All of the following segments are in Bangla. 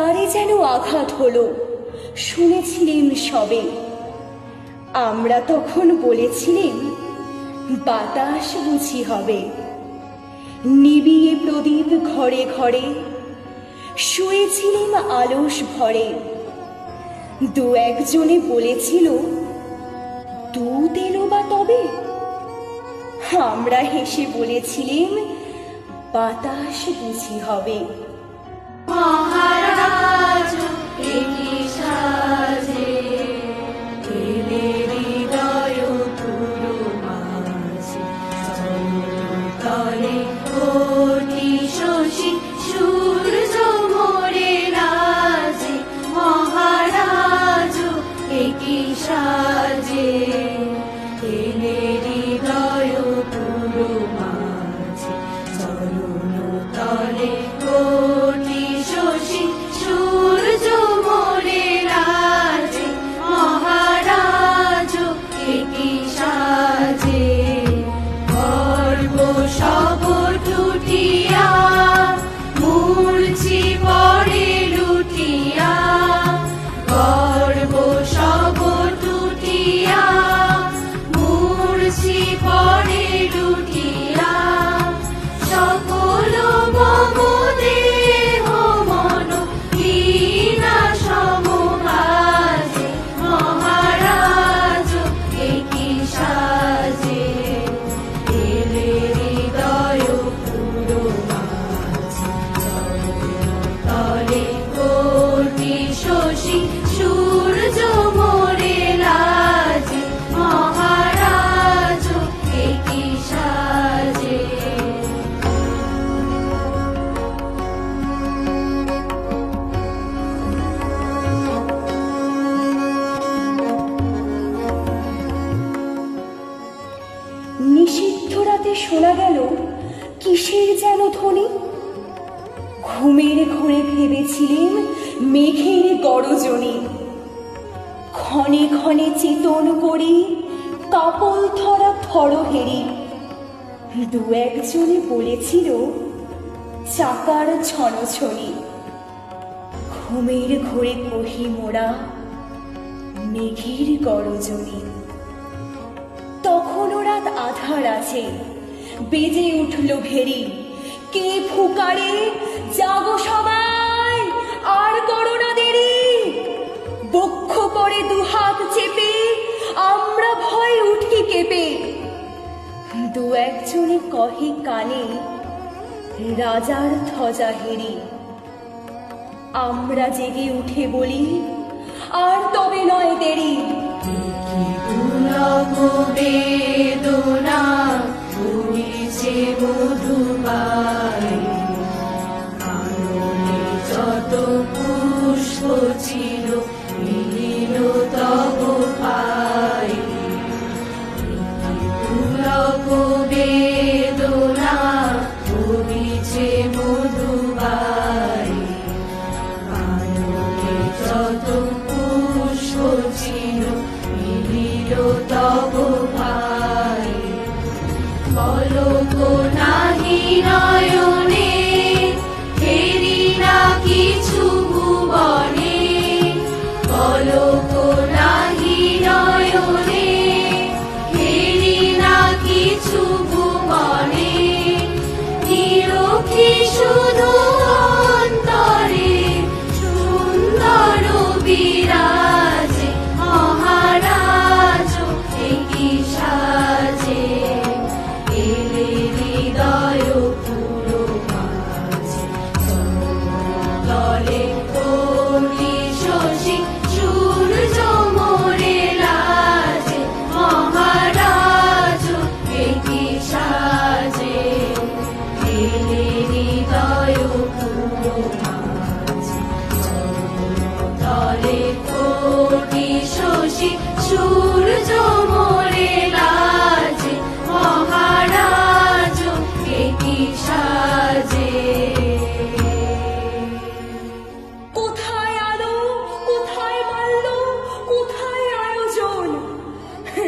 দ্বারে যেন আঘাত হলো, শুনেছিলেন সবে। আমরা তখন বলেছিলেন, বাতাস বুঝি হবে। নিবিয়ে প্রদীপ ঘরে ঘরে, শুয়েছিলেন আলস ভরে। দু একজনে বলেছিল দুধ এলো বা তবে? আমরা হেসে বলেছিলেন, বাতাস বুঝি হবে। শোনা গেল, কিসের যেন ধ্বনি? ঘুমের ঘোরে ভেবেছিলেন মেঘের গরজনী। ক্ষণে ক্ষণে চেতন করি কাপল ধরা থরহেরি। দু একজনে বলেছিল, চাকার ছনছনি। ঘুমের ঘোরে কহি মোরা, মেঘের গরজনী। তখনও রাত আধার আছে। বেজে উঠল ভেরি। কে ফুকারে? জাগো সবাই, আর করো না দেরি। বক্ষ করে দুহাত চেপে, আমরা ভয় উঠি কেঁপে। দু একজনে কহে কানে, রাজার ধ্বজা হেরি। আমরা জেগে উঠে বলি, আর তবে নয় দেরি। বেদনা পুরিছে মধুবাই কাননে যত পুষ্প ছিল নাহি নয়নে? ফেরি না কিছু ভুবনে? পলক নাহি ফেরি না কিছু ভুবনে? খুশি সূর্য মোরে লাজে, মহারাজ এটি কোথায় আলো, কোথায় মাল্য কোথায় আয়োজন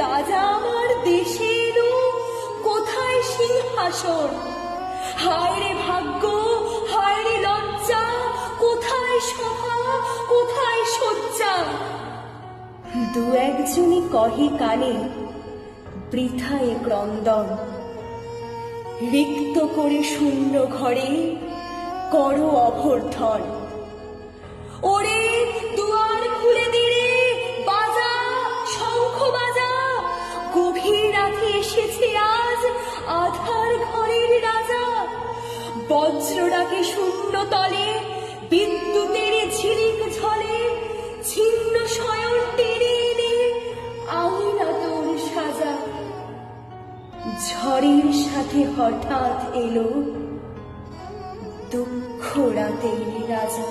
রাজা আমার দেশের কোথায় সিংহাসন? হায় রে ভাগ্য হায় রে লজ্জা, কোথায় সভা কোথায় শয্যা? দু একজনই কহে কানে, বৃথায় ক্রন্দন। রিক্ত করে শূন্য ঘরে করো অভ্যর্থন। ওরে, দুয়ার খুলে দিরে বাজা, শঙ্খ বাজা, গভীর রাতে এসেছে আজ আধার ঘরের রাজা। বজ্র ডাকে শূন্য তলে, বিদ্যুতের ঝিলিক ঝলে, ছিন্ন শয়ন ঝড়ের সাথে হঠাৎ এলো দুঃখ রাতের রাজা।